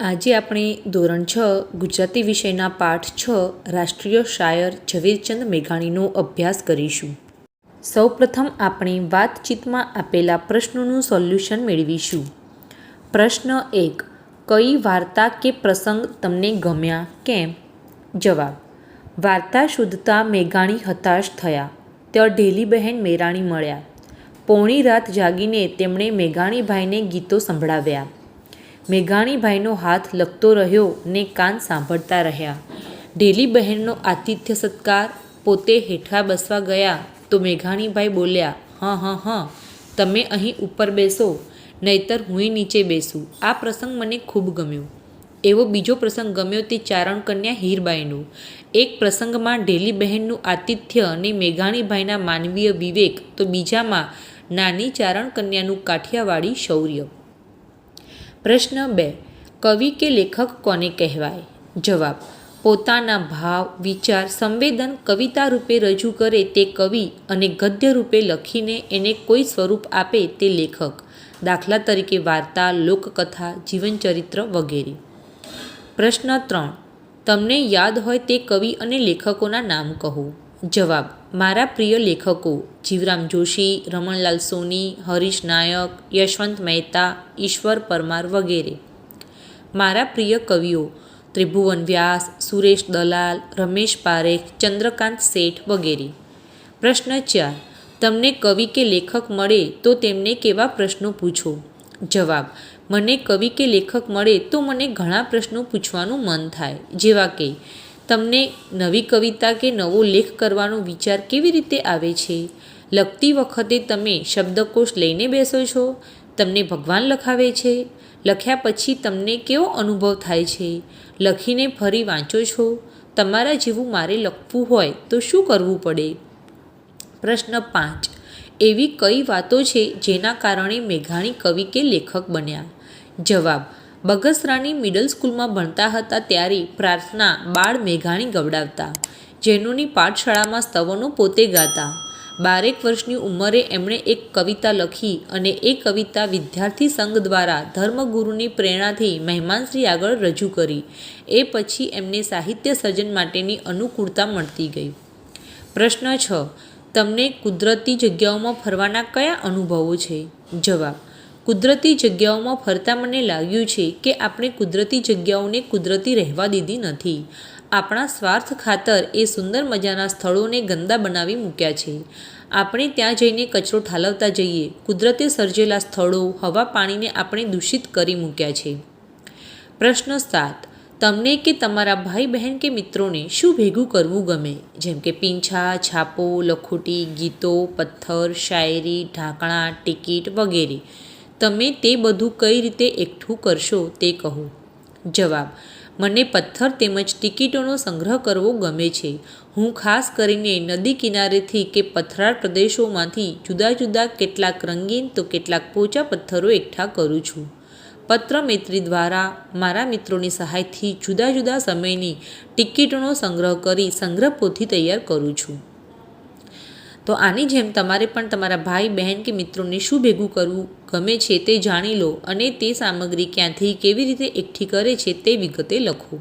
આજે આપણે ધોરણ છ, ગુજરાતી વિષયના પાઠ છ, રાષ્ટ્રીય શાયર ઝવેરચંદ મેઘાણીનો અભ્યાસ કરીશું. સૌપ્રથમ આપણે વાતચીતમાં આપેલા પ્રશ્નોનું સોલ્યુશન મેળવીશું. પ્રશ્ન એક, કઈ વાર્તા કે પ્રસંગ તમને ગમ્યા? કેમ? જવાબ, વાર્તા શોધતા મેઘાણી હતાશ થયા. ત્યાં ઢેલીબહેન મેરાણી મળ્યા. પોણી રાત જાગીને તેમણે મેઘાણીભાઈને ગીતો સંભળાવ્યા. મેઘાણીભાઈનો હાથ લગતો રહ્યો ને કાન સાંભળતા રહ્યા. ઢેલી બહેનનો આતિથ્ય સત્કાર પોતે હેઠા બસવા ગયા તો મેઘાણીભાઈ બોલ્યા, હં હં હં, તમે અહીં ઉપર બેસો, નહીતર હુંય નીચે બેસું. આ પ્રસંગ મને ખૂબ ગમ્યો. એવો બીજો પ્રસંગ ગમ્યો તે ચારણ કન્યા હીરબાઈનો. એક પ્રસંગમાં ઢેલી બહેનનું આતિથ્ય અને મેઘાણીભાઈના માનવીય વિવેક તો બીજામાં નાની ચારણ કન્યાનું કાઠિયાવાડી શૌર્ય. પ્રશ્ન બે. કવિ કે લેખક કોને કહેવાય? જવાબ. પોતાના ભાવ, વિચાર, સંવેદન કવિતા રૂપે રજૂ કરે તે કવિ અને ગદ્ય રૂપે લખીને એને કોઈ સ્વરૂપ આપે તે લેખક. દાખલા તરીકે વાર્તા, લોકકથા, જીવનચરિત્ર વગેરે. પ્રશ્ન ત્રણ. તમને યાદ હોય તે કવિ અને લેખકોના નામ કહો. જવાબ. મારા પ્રિય લેખકો જીવરામ જોશી, રમણલાલ સોની, હરીશ નાયક, યશવંત મહેતા, ઈશ્વર પરમાર વગેરે. મારા પ્રિય કવિઓ ત્રિભુવન વ્યાસ, સુરેશ દલાલ, રમેશ પારેખ, ચંદ્રકાંત શેઠ વગેરે. પ્રશ્ન ચાર, તમને કવિ કે લેખક મળે તો તેમને કેવા પ્રશ્નો પૂછો? જવાબ, મને કવિ કે લેખક મળે તો મને ઘણા પ્રશ્નો પૂછવાનું મન થાય. જેવા કે તમને નવી કવિતા કે નવો લેખ કરવાનો વિચાર કેવી રીતે આવે છે? લખતી વખતે તમે શબ્દકોશ લઈને બેસો છો? તમને ભગવાન લખાવે છે? લખ્યા પછી તમને કેવો અનુભવ થાય છે? લખીને ફરી વાંચો છો? તમારા જેવું મારે લખવું હોય તો શું કરવું પડે? પ્રશ્ન પાંચ. એવી કઈ વાતો છે જેના કારણે મેઘાણી કવિ કે લેખક બન્યા? જવાબ. બગસરાની મિડલ સ્કૂલમાં ભણતા હતા ત્યારે પ્રાર્થના બાળ મેઘાણી ગવડાવતા. જેનુની પાઠશાળામાં સ્તવનો પોતે ગાતા. બારેક વર્ષની ઉંમરે એમણે એક કવિતા લખી અને એ કવિતા વિદ્યાર્થી સંઘ દ્વારા ધર્મગુરુની પ્રેરણાથી મહેમાનશ્રી આગળ રજૂ કરી. એ પછી એમને સાહિત્ય સર્જન માટેની અનુકૂળતા મળતી ગઈ. પ્રશ્ન છ. તમને કુદરતી જગ્યાઓમાં ફરવાના કયા અનુભવો છે? જવાબ. કુદરતી જગ્યાઓમાં ફરતા મને લાગ્યું છે કે આપણે કુદરતી જગ્યાઓને કુદરતી રહેવા દીધી નથી. આપણા સ્વાર્થ ખાતર એ સુંદર મજાના સ્થળોને ગંદા બનાવી મૂક્યા છે. આપણે ત્યાં જઈને કચરો ઠાલવતા જઈએ, કુદરતે સર્જેલા સ્થળો, હવા પાણીને આપણે દૂષિત કરી મૂક્યા છે. પ્રશ્ન સાત, તમને કે તમારા ભાઈ બહેન કે મિત્રોને શું ભેગું કરવું ગમે? જેમ કે પીંછા, છાપો, લખોટી, ગીતો, પથ્થર, શાયરી, ઢાંકણા, ટિકિટ વગેરે. તમે તે બધું કઈ રીતે એકઠું કરશો તે કહો. જવાબ, મને પથ્થર તેમજ ટિકિટોનો સંગ્રહ કરવો ગમે છે. હું ખાસ કરીને નદી કિનારેથી કે પથરાળ પ્રદેશોમાંથી જુદા જુદા કેટલાક રંગીન તો કેટલાક પોચા પથ્થરો એકઠા કરું છું. પત્ર મૈત્રી દ્વારા મારા મિત્રોની સહાયથી જુદા જુદા સમયની ટિકિટોનો સંગ્રહ કરી સંગ્રહ પોથી તૈયાર કરું છું. તો આની જેમ તમારે પણ તમારા ભાઈ, બહેન કે મિત્રોને શું ભેગું કરવું ગમે છે તે જાણી લો અને તે સામગ્રી ક્યાંથી કેવી રીતે એકઠી કરે છે તે વિગતે લખો.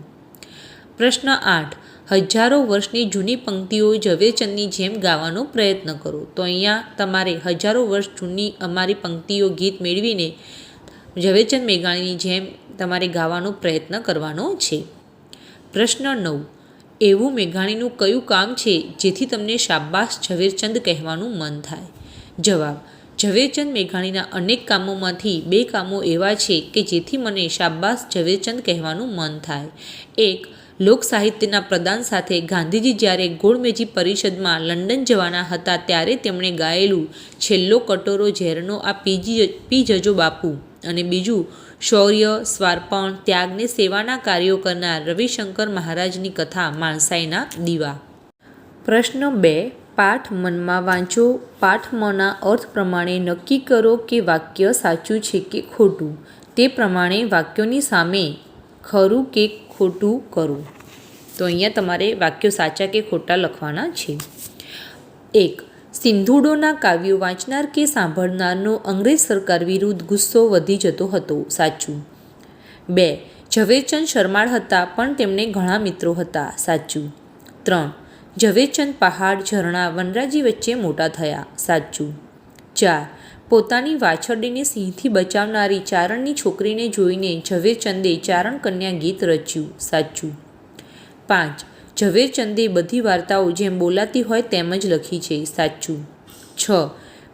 પ્રશ્ન આઠ. હજારો વર્ષની જૂની પંક્તિઓ ઝવેરચંદની જેમ ગાવાનો પ્રયત્ન કરો. તો અહીંયા તમારે હજારો વર્ષ જૂની અમારી પંક્તિઓ ગીત મેળવીને ઝવેરચંદ મેઘાણીની જેમ તમારે ગાવાનો પ્રયત્ન કરવાનો છે. પ્રશ્ન નવ. એવું મેઘાણીનું કયું કામ છે જેથી તમને શાબાશ ઝવેરચંદ કહેવાનું મન થાય? જવાબ, ઝવેરચંદ મેઘાણીના અનેક કામોમાંથી બે કામો એવા છે કે જેથી મને શાબાશ ઝવેરચંદ કહેવાનું મન થાય. એક, લોક સાહિત્યના પ્રદાન સાથે ગાંધીજી જ્યારે ગોળમેજી પરિષદમાં લંડન જવાના હતા ત્યારે તેમણે ગાયેલું છેલ્લો કટોરો ઝેરનો આ પીજી પી જજો બાપુ. અને બીજું શૌર્ય, સ્વાર્પણ ત્યાગને સેવાના કાર્યો કરનાર રવિશંકર મહારાજની કથા માણસાઈના દીવા. પ્રશ્ન બે, પાઠ મનમાં વાંચો. પાઠમાંના અર્થ પ્રમાણે નક્કી કરો કે વાક્ય સાચું છે કે ખોટું. તે પ્રમાણે વાક્યોની સામે ખરું કે ખોટું કરો. તો અહીંયા તમારે વાક્યો સાચા કે ખોટા લખવાના છે. એક સિંધુડોના કાવ્યો વાંચનાર કે સાંભળનારનો અંગ્રેજ સરકાર વિરુદ્ધ ગુસ્સો વધી જતો હતો, સાચું. બે, ઝવેરચંદ શરમાળ હતા, પણ તેમને ઘણા મિત્રો હતા, સાચું. ત્રણ, ઝવેરચંદ પહાડ, ઝરણા, વનરાજી વચ્ચે મોટા થયા, સાચું. ચાર, પોતાની વાછરડીને સિંહથી બચાવનારી ચારણની છોકરીને જોઈને ઝવેરચંદે ચારણ કન્યા ગીત રચ્યું, સાચું. પાંચ ઝવેરચંદે બધી વાર્તાઓ જેમ બોલાતી હોય તેમ જ લખી છે, સાચું. છ.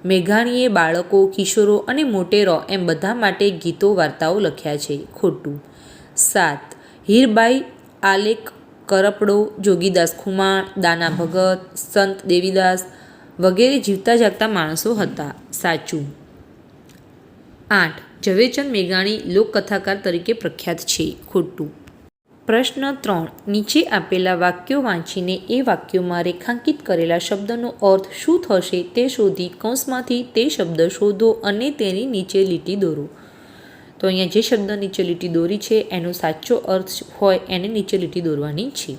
મેઘાણીએ બાળકો, કિશોરો અને મોટેરો એમ બધા માટે ગીતો, વાર્તાઓ લખ્યા છે, ખોટું. સાત. હીરબાઈ આલેખ, કરપડો, જોગીદાસ ખુમાણ, દાના ભગત, સંત દેવીદાસ વગેરે જીવતા જાગતા માણસો હતા, સાચું. આઠ. ઝવેરચંદ મેઘાણી લોકકથાકાર તરીકે પ્રખ્યાત છે, ખોટું. પ્રશ્ન ત્રણ. નીચે આપેલા વાક્યો વાંચીને એ વાક્યોમાં રેખાંકિત કરેલા શબ્દનો અર્થ શું થશે તે શોધી કૌંસમાંથી તે શબ્દ શોધો અને તેની નીચે લીટી દોરો. તો અહીંયા જે શબ્દ નીચે લીટી દોરી છે, એનો સાચો અર્થ હોય એને નીચે લીટી દોરવાની છે.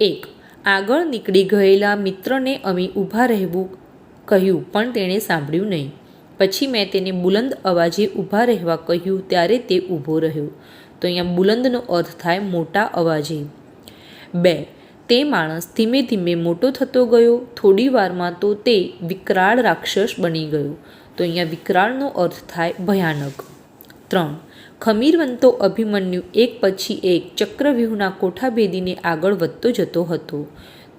એક. આગળ નીકળી ગયેલા મિત્રને અમે ઊભા રહેવું કહ્યું, પણ તેણે સાંભળ્યું નહીં. પછી મેં તેને બુલંદ અવાજે ઊભા રહેવા કહ્યું, ત્યારે તે ઊભો રહ્યો. તો અહીંયા બુલંદનો અર્થ થાય મોટા અવાજે. બે, તે માણસ ધીમે ધીમે મોટો થતો ગયો, થોડી વારમાં તો તે વિકરાળ રાક્ષસ બની ગયો. તો અહીંયા વિકરાળનો અર્થ થાય ભયાનક. ત્રણ, ખમીરવંતો અભિમન્યુ એક પછી એક ચક્રવ્યૂહના કોઠા ભેદીને આગળ વધતો જતો હતો.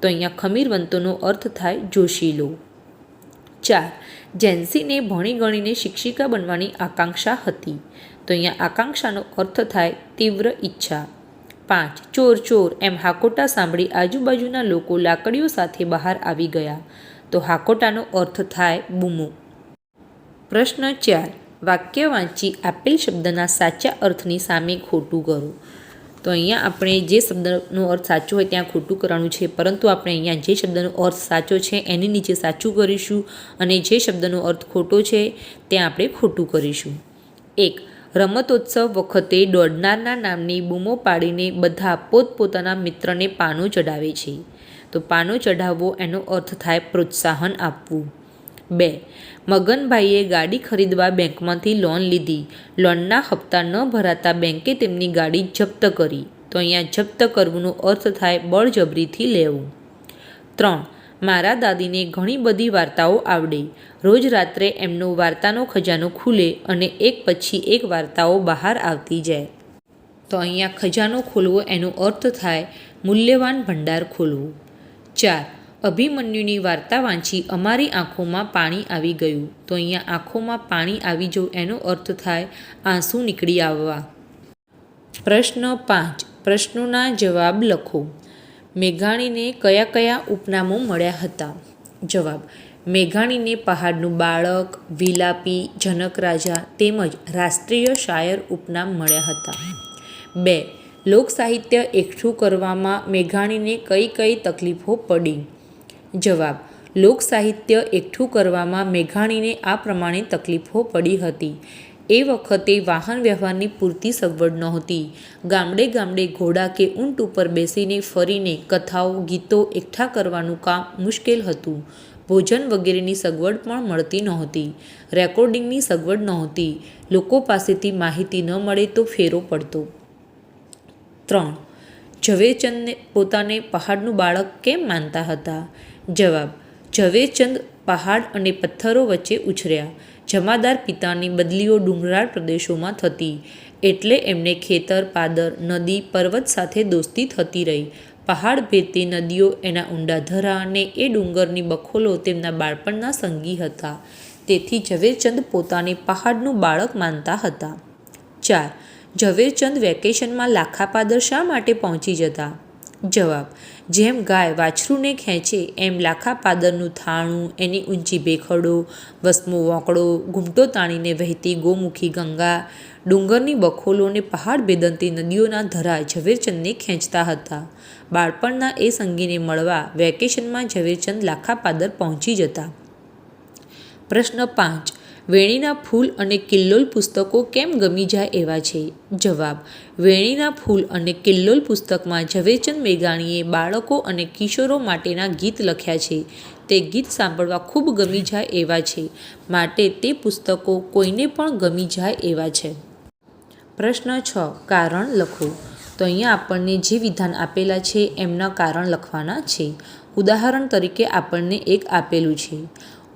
તો અહીંયા ખમીરવંતોનો અર્થ થાય જોશીલો. ચાર, જેન્સીને ભણી ગણીને શિક્ષિકા બનવાની આકાંક્ષા હતી. તો અહીંયા આકાંક્ષાનો અર્થ થાય તીવ્ર ઈચ્છા. પાંચ, ચોર ચોર. એમ હાકોટા સાંભળી આજુબાજુના લોકો લાકડીઓ સાથે બહાર આવી ગયા. તો હાકોટાનો અર્થ થાય બૂમો. પ્રશ્ન ચાર, વાક્ય વાંચી આપેલ શબ્દના સાચા અર્થની સામે ખોટું કરો. તો અહીંયા આપણે જે શબ્દનો અર્થ સાચો હોય ત્યાં ખોટું કરવાનું છે, પરંતુ આપણે અહીંયા જે શબ્દનો અર્થ સાચો છે એની નીચે સાચું કરીશું અને જે શબ્દનો અર્થ ખોટો છે, ત્યાં આપણે ખોટું કરીશું. એક રમતોત્સવ વખતે દોડનારના નામની બૂમો પાડીને બધા પોતપોતાના મિત્રને પાનું ચડાવે છે. તો પાનું ચઢાવવો એનો અર્થ થાય પ્રોત્સાહન આપવું. બે, મગનભાઈએ ગાડી ખરીદવા બેંકમાંથી લોન લીધી. લોનના હપ્તા ન ભરાતા બેંકે તેમની ગાડી જપ્ત કરી. તો અહીંયા જપ્ત કરવુંનો અર્થ થાય બળજબરીથી લેવું. ત્રણ મારા દાદીને ઘણી બધી વાર્તાઓ આવડે. રોજ રાત્રે એમનો વાર્તાનો ખજાનો ખુલે અને એક પછી એક વાર્તાઓ બહાર આવતી જાય. તો અહીંયા ખજાનો ખોલવો એનો અર્થ થાય મૂલ્યવાન ભંડાર ખોલવું. ચાર, અભિમન્યુની વાર્તા વાંચી અમારી આંખોમાં પાણી આવી ગયું. તો અહીંયા આંખોમાં પાણી આવી જવું એનો અર્થ થાય આંસુ નીકળી આવવા. પ્રશ્ન પાંચ, પ્રશ્નોના જવાબ લખો. મેઘાણીને કયા કયા ઉપનામો મળ્યા હતા? જવાબ, મેઘાણીને પહાડનું બાળક, વિલાપી, જનક રાજા તેમજ રાષ્ટ્રીય શાયર ઉપનામ મળ્યા હતા. બે લોકસાહિત્ય એકઠું કરવામાં મેઘાણીને કઈ કઈ તકલીફો પડી? જવાબ લોકસાહિત્ય એકઠું કરવામાં મેઘાણીને આ પ્રમાણે તકલીફો પડી હતી. એ વખતે વાહન વ્યવહારની પૂરતી સગવડ નહોતી. ગામડે ગામડે ઘોડા કે ઊંટ ઉપર બેસીને ફરીને કથાઓ, ગીતો એકઠા કરવાનું કામ મુશ્કેલ હતું. ભોજન વગેરેની સગવડ પણ મળતી નહોતી. રેકોર્ડિંગની સગવડ નહોતી. લોકો પાસેથી માહિતી ન મળે તો ફેરો પડતો. ત્રણ. ઝવેરચંદને પોતાને પહાડનું બાળક કેમ માનતા હતા? જવાબ. ઝવેરચંદ પહાડ અને પથ્થરો વચ્ચે ઉછર્યા. જમાદાર પિતાની બદલીઓ ડુંગરાળ પ્રદેશોમાં થતી, એટલે એમને ખેતર, પાદર, નદી, પર્વત સાથે દોસ્તી થતી રહી. પહાડ ભેતી નદીઓ એના ઊંડા ધરા અને એ ડુંગરની બખોલો તેમના બાળપણના સંગી હતા. તેથી ઝવેરચંદ પોતાને પહાડનું બાળક માનતા હતા. ચાર. ઝવેરચંદ વેકેશનમાં લાખાપાદર શા માટે પહોંચી જતા? જવાબ. જેમ ગાય વાછરૂને ખેંચે, એમ લાખા પાદરનું થાણું, એની ઊંચી ભેખડો, વસમો વોંકડો ઘૂમટો તાણીને વહેતી ગોમુખી ગંગા, ડુંગરની બખોલો અને પહાડ ભેદંતી નદીઓના ધરા ઝવેરચંદને ખેંચતા હતા. બાળપણના એ સંગીને મળવા વેકેશનમાં ઝવેરચંદ લાખા પાદર પહોંચી જતા. પ્રશ્ન પાંચ. વેણીના ફૂલ અને કિલ્લોલ પુસ્તકો કેમ ગમી જાય એવા છે? જવાબ, વેણીના ફૂલ અને કિલ્લોલ પુસ્તકમાં ઝવેરચંદ મેઘાણીએ બાળકો અને કિશોરો માટેના ગીત લખ્યા છે. તે ગીત સાંભળવા ખૂબ ગમી જાય એવા છે. માટે તે પુસ્તકો કોઈને પણ ગમી જાય એવા છે. પ્રશ્ન છ, કારણ લખો. તો અહીંયા આપણને જે વિધાન આપેલા છે એમના કારણ લખવાના છે. ઉદાહરણ તરીકે આપણને એક આપેલું છે.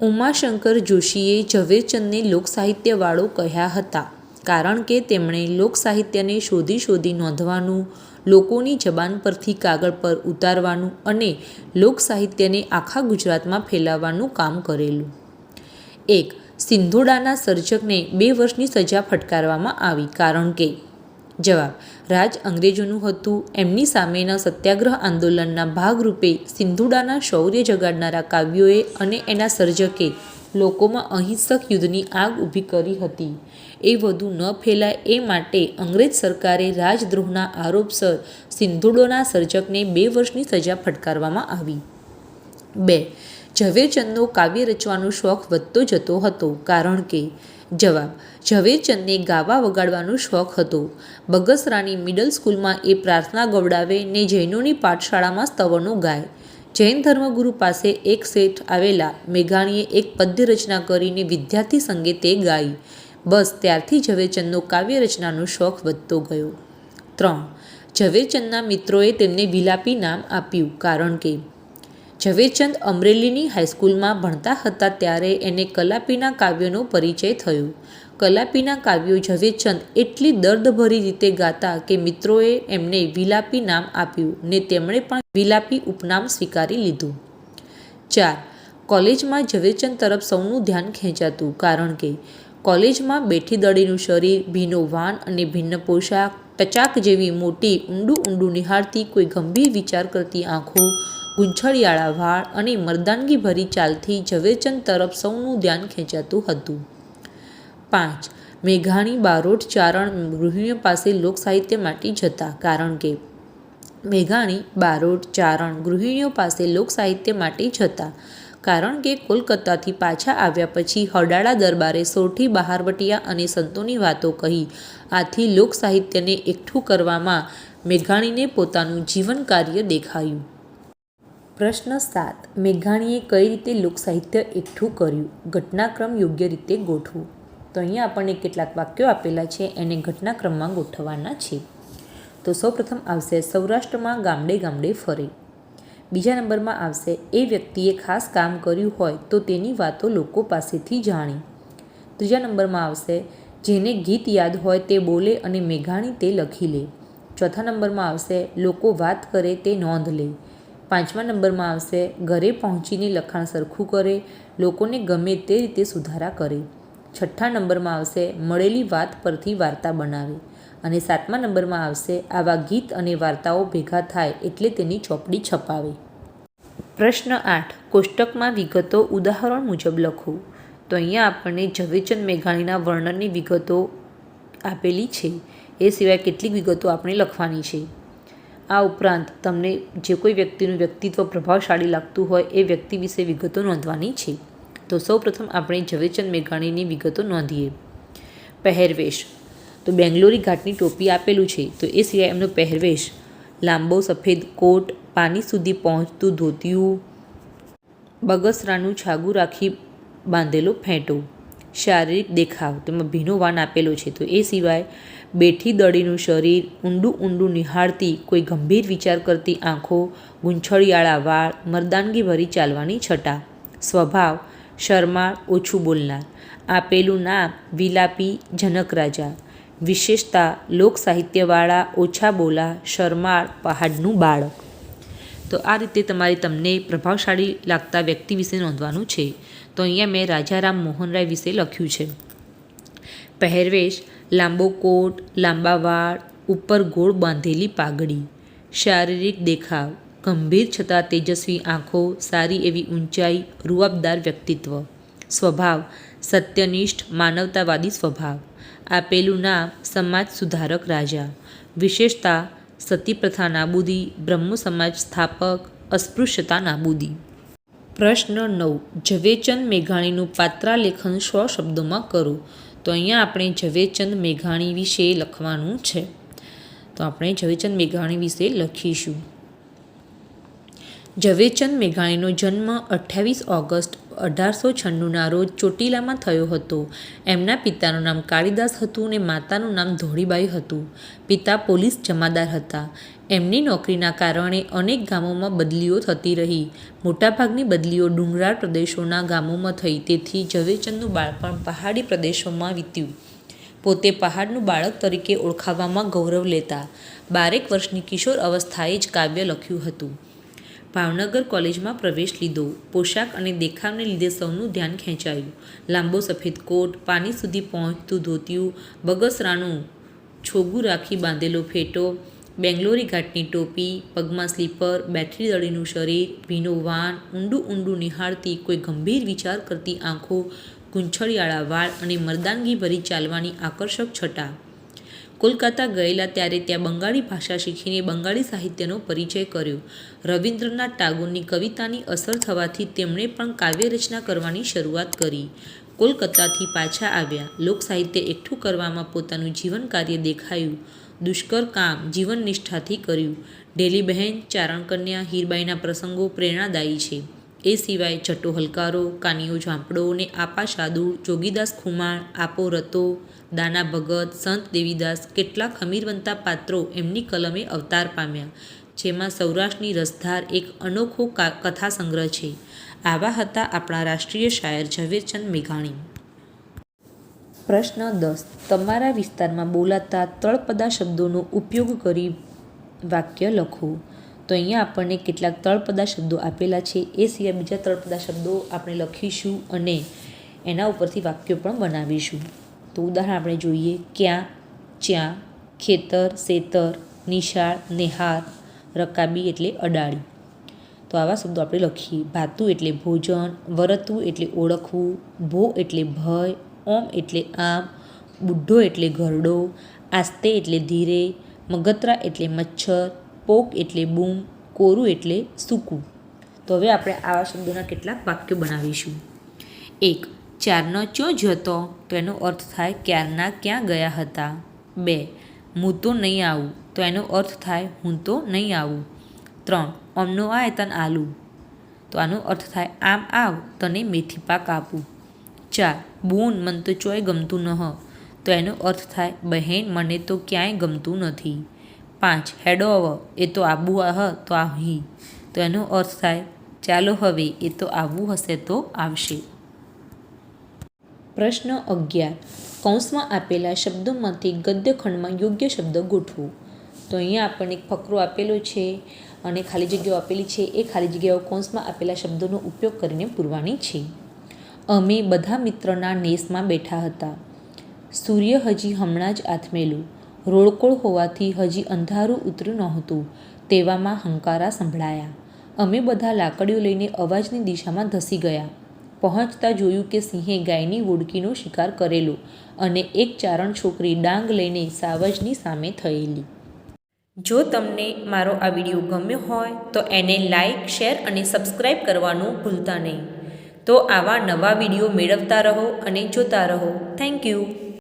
ઉમાશંકર જોશીએ ઝવેરચંદને લોકસાહિત્યવાળો કહ્યા હતા, કારણ કે તેમણે લોકસાહિત્યને શોધી શોધી નોંધવાનું, લોકોની જબાન પરથી કાગળ પર ઉતારવાનું અને લોકસાહિત્યને આખા ગુજરાતમાં ફેલાવવાનું કામ કરેલું. એક, સિંધોડાના સર્જકને બે વર્ષની સજા ફટકારવામાં આવી, કારણ કે જવાબ, રાજ અંગ્રેજોનું હતું. એમની સામેના સત્યાગ્રહ આંદોલનના ભાગરૂપે સિંધુડાના શૌર્ય જગાડનારા કાવ્યોએ અને એના સર્જકે લોકોમાં અહિંસક યુદ્ધની આગ ઊભી કરી હતી. એ વધુ ન ફેલાય એ માટે અંગ્રેજ સરકારે રાજદ્રોહના આરોપસર સિંધુડોના સર્જકને બે વર્ષની સજા ફટકારવામાં આવી. બે, ઝવેરચંદનો કાવ્ય રચવાનો શોખ વધતો જતો હતો કારણ કે જવાબ ઝવેરચંદને ગાવા વગાડવાનો શોખ હતો. બગસરાની મિડલ સ્કૂલમાં એ પ્રાર્થના ગવડાવે ને જૈનોની પાઠશાળામાં સ્તવનો ગાય. જૈન ધર્મગુરુ પાસે એક શેઠ આવેલા, મેઘાણીએ એક પદ્ય રચના કરીને વિદ્યાર્થી સંગે તે ગાઈ. બસ ત્યારથી ઝવેરચંદનો કાવ્ય રચનાનો શોખ વધતો ગયો. ત્રણ ઝવેરચંદના મિત્રોએ તેમને વિલાપી નામ આપ્યું કારણ કે ઝવેરચંદ અમરેલીની હાઈસ્કૂલમાં ભણતા હતા ત્યારે એને કલાપીના કાવ્યનો પરિચય થયો. કલાપીના કાવ્યો ઝવેરચંદ એટલી દર્દભરી રીતે ગાતા કે મિત્રોએ એમને વિલાપી નામ આપ્યું ને તેમણે પણ વિલાપી ઉપનામ સ્વીકારી લીધું. ચાર. કોલેજમાં ઝવેરચંદ તરફ સૌનું ધ્યાન ખેંચાતું કારણ કે કોલેજમાં બેઠી દડીનું શરીર, ભીનો વાન અને ભિન્ન પોશાક ટચાક જેવી મોટી ઊંડું ઊંડું નિહાળતી કોઈ ગંભીર વિચાર કરતી આંખો ગૂંછળિયાળા વાળ અને મરદાનગી ભરી ચાલથી ઝવેરચંદ તરફ સૌનું ધ્યાન ખેંચાતું હતું. પાંચ, મેઘાણી બારોટ ચારણ ગૃહિણીઓ પાસે લોકસાહિત્ય માટે જતા, કારણ કે મેઘાણી બારોટ ચારણ ગૃહિણીઓ પાસે લોકસાહિત્ય માટે જતા. કારણ કે કોલકાતાથી પાછા આવ્યા પછી હડાળા દરબારે સોરઠી, બહારવટિયા અને સંતોની વાતો કહી. આથી લોકસાહિત્યને એકઠું કરવામાં મેઘાણીને પોતાનું જીવન કાર્ય દેખાયું. પ્રશ્ન સાત. મેઘાણીએ કઈ રીતે લોકસાહિત્ય એકઠું કર્યું? ઘટનાક્રમ યોગ્ય રીતે ગોઠવું? તો અહીંયા આપણને કેટલાક વાક્યો આપેલા છે, એને ઘટનાક્રમમાં ગોઠવવાના છે. તો સૌપ્રથમ આવશે સૌરાષ્ટ્રમાં ગામડે ગામડે ફરે. બીજા નંબરમાં આવશે. એ વ્યક્તિએ ખાસ કામ કર્યું હોય તો તેની વાતો લોકો પાસેથી જાણી. ત્રીજા નંબરમાં આવશે. જેને ગીત યાદ હોય તે બોલે અને મેઘાણી તે લખી લે. ચોથા નંબરમાં આવશે. લોકો વાત કરે તે નોંધ લે. પાંચમા નંબરમાં આવશે. ઘરે પહોંચીને લખાણ સરખું કરે. લોકોને ગમે તે રીતે સુધારા કરે. છઠ્ઠા નંબરમાં આવશે. મળેલી વાત પરથી વાર્તા બનાવે. અને સાતમા નંબરમાં આવશે. આવા ગીત અને વાર્તાઓ ભેગા થાય એટલે તેની ચોપડી છપાવે. પ્રશ્ન આઠ. કોષ્ટકમાં વિગતો ઉદાહરણ મુજબ લખો. તો અહીંયા આપણને ઝવેરચંદ મેઘાણીના વર્ણનની વિગતો આપેલી છે. એ સિવાય કેટલીક વિગતો આપણે લખવાની છે. આ ઉપરાંત તમને જે કોઈ વ્યક્તિનું વ્યક્તિત્વ પ્રભાવશાળી લાગતું હોય એ વ્યક્તિ વિશે વિગતો નોંધવાની છે. તો સૌપ્રથમ આપણે ઝવેરચંદ મેઘાણીની વિગતો નોંધીએ. પહેરવેશ. તો બેંગ્લોરી ઘાટની ટોપી આપેલું છે, તો એ સિવાય એમનો પહેરવેશ લાંબો, સફેદ કોટ, પાની સુધી પહોંચતું ધોતિયું, બગસરાનું છાગું રાખી બાંધેલો ફેંટો, શારીરિક દેખાવ, તેમાં ભીનો વાન આપેલો છે, તો એ સિવાય બેઠી દડીનું શરીર, ઊંડું ઊંડું નિહાળતી, કોઈ ગંભીર વિચાર કરતી આંખો, ગૂંછળિયાળા વાળ મર્દાનગી ભરી ચાલવાની છટા, સ્વભાવ, શરમાળ, ઓછું બોલનાર, આપેલું નામ વિલાપી જનક રાજા વિશેષતા લોક સાહિત્યવાળા ઓછા બોલા શરમાળ પહાડનું બાળક. તો આ રીતે તમારે તમને પ્રભાવશાળી લાગતા વ્યક્તિ વિશે નોંધવાનું છે. તો અહીંયા મેં રાજારામ મોહનરાય વિશે લખ્યું છે. પહેરવેશ, લાંબો કોટ, લાંબા વાળ, ઉપર ગોળ બાંધેલી પાઘડી, શારીરિક દેખાવ, ગંભીર છતાં તેજસ્વી આંખો, સારી એવી ઊંચાઈ, રૂઆબદાર વ્યક્તિત્વ, સ્વભાવ સત્યનિષ્ઠ, માનવતાવાદી સ્વભાવ. આપેલું નામ સમાજ સુધારક રાજા. વિશેષતા સતી પ્રથા નાબૂદી, બ્રહ્મ સમાજ સ્થાપક, અસ્પૃશ્યતા નાબૂદી. પ્રશ્ન નવ. ઝવેચંદ મેઘાણીનું પાત્રાલેખન સો શબ્દોમાં કરો. તો અહીંયા આપણે ઝવેચંદ મેઘાણી વિશે લખવાનું છે. તો આપણે ઝવેચંદ મેઘાણી વિશે લખીશું. ઝવેરચંદ મેઘાણીનો જન્મ અઠ્યાવીસ ઓગસ્ટ અઢારસો છન્નુંના રોજ ચોટીલામાં થયો હતો. એમના પિતાનું નામ કાળીદાસ હતું અને માતાનું નામ ધોળીબાઈ હતું. પિતા પોલીસ જમાદાર હતા. એમની નોકરીના કારણે અનેક ગામોમાં બદલીઓ થતી રહી. મોટાભાગની બદલીઓ ડુંગરાળ પ્રદેશોના ગામોમાં થઈ, તેથી ઝવેરચંદનું બાળપણ પહાડી પ્રદેશોમાં વીત્યું. પોતે પહાડનું બાળક તરીકે ઓળખાવામાં ગૌરવ લેતા. બારેક વર્ષની કિશોર અવસ્થાએ જ કાવ્ય લખ્યું હતું. ભાવનગર કોલેજમાં પ્રવેશ લીધો. પોશાક અને દેખાવને લીધે સૌનું ધ્યાન ખેંચાયું. લાંબો સફેદ કોટ પાણી સુધી પહોંચતું ધોતિયું, બગસરાનું છોગું રાખી બાંધેલો ફેટો, બેંગ્લોરી ઘાટની ટોપી, પગમાં સ્લીપર, બેટરી દળીનું શરીર, ભીનો વાન, ઊંડું ઊંડું નિહાળતી કોઈ ગંભીર વિચાર કરતી આંખો, ગૂંછળિયાળા વાળ અને મર્દાનગી ભરી ચાલવાની આકર્ષક છટા. કોલકાતા ગયેલા ત્યારે ત્યાં બંગાળી ભાષા શીખીને બંગાળી સાહિત્યનો પરિચય કર્યો. રવિન્દ્રનાથ ટાગોરની કવિતાની અસર થવાથી તેમણે પણ કાવ્યરચના કરવાની શરૂઆત કરી. કોલકાતાથી પાછા આવ્યા. લોકસાહિત્ય એકઠું કરવામાં પોતાનું જીવન કાર્ય દેખાયું. દુષ્કર કામ જીવનનિષ્ઠાથી કર્યું. ડેલી બહેન ચારણકન્યા હીરબાઈના પ્રસંગો પ્રેરણાદાયી છે. એ સિવાય જટો હલકારો કાનિયો ઝાંપડો અને આપા સાદુ જોગીદાસ ખુમાણ, આપો રતો, દાના ભગત, સંત દેવીદાસ, કેટલાક અમીરવંતા પાત્રો એમની કલમે અવતાર પામ્યા, જેમાં સૌરાષ્ટ્રની રસધાર એક અનોખો કથા સંગ્રહ છે. આવા હતા આપણા રાષ્ટ્રીય શાયર ઝવેરચંદ મેઘાણી. પ્રશ્ન દસ. તમારા વિસ્તારમાં બોલાતા તળપદા શબ્દોનો ઉપયોગ કરી વાક્ય લખો. તો અહીંયા આપણને કેટલાક તળપદા શબ્દો આપેલા છે. એ સિવાય બીજા તળપદા શબ્દો આપણે લખીશું અને એના ઉપરથી વાક્યો પણ બનાવીશું. તો ઉદાહરણ આપણે જોઈએ. ક્યાં ચ્યાં ખેતર સેતર નિશાળ, નેહાર, રકાબી એટલે અડાળી તો આવા શબ્દો આપણે લખીએ. ભાતું એટલે ભોજન વરતવું એટલે ઓળખવું, ભો એટલે ભય, ઓમ એટલે આમ બુઢ્ઢો એટલે ઘરડો, આસ્તે એટલે ધીરે, મગતરા એટલે મચ્છર પોક એટલે બૂમ, કોરું એટલે સૂકું. તો હવે આપણે આવા શબ્દોના કેટલાક વાક્યો બનાવીશું. એક, ચારનો ચો જતો? તો એનો અર્થ થાય, ક્યારના ક્યાં ગયા હતા? બે, હું તો નહીં આવું. તો એનો અર્થ થાય, હું તો નહીં આવું. ત્રણ, અમનો આ તને આલુ. તો આનો અર્થ થાય, આમ આવ, તને મેથી પાક આપું. ચાર બૂન મન તો ચોય ગમતું ન તો એનો અર્થ થાય, બહેન, મને તો ક્યાંય ગમતું નથી. પાંચ, હેડો અવ એ તો આબુ આહ તો અહીં તો એનો અર્થ થાય, ચાલો હવે, એ તો આવવું હશે તો આવશે. પ્રશ્ન અગિયાર, કૌંસમાં આપેલા શબ્દોમાંથી ગદ્યખંડમાં યોગ્ય શબ્દ ગોઠવો. તો અહીંયા આપણને એક ફકરો આપેલો છે, અને ખાલી જગ્યાઓ આપેલી છે, એ ખાલી જગ્યાઓ કૌંસમાં આપેલા શબ્દોનો ઉપયોગ કરીને પૂરવાની છે. અમે બધા મિત્રના નેસમાં બેઠા હતા. સૂર્ય હજી હમણાં જ આથમેલું. રોળકોળ હોવાથી હજી અંધારું ઉતર્યું નહોતું. તેવામાં હંકારા સંભળાયા. અમે બધા લાકડીઓ લઈને અવાજની દિશામાં ધસી ગયા. પહોંચતા જોયું કે સિંહે ગાયની વોડકીનો શિકાર કરેલો અને એક ચારણ છોકરી ડાંગ લઈને સાવજની સામે થયેલી. જો તમને મારો આ વીડિયો ગમ્યો હોય, તો એને લાઈક, શેર અને સબસ્ક્રાઈબ કરવાનું ભૂલતા નહીં. તો આવા નવા વીડિયો મેળવતા રહો અને જોતા રહો. Thank you.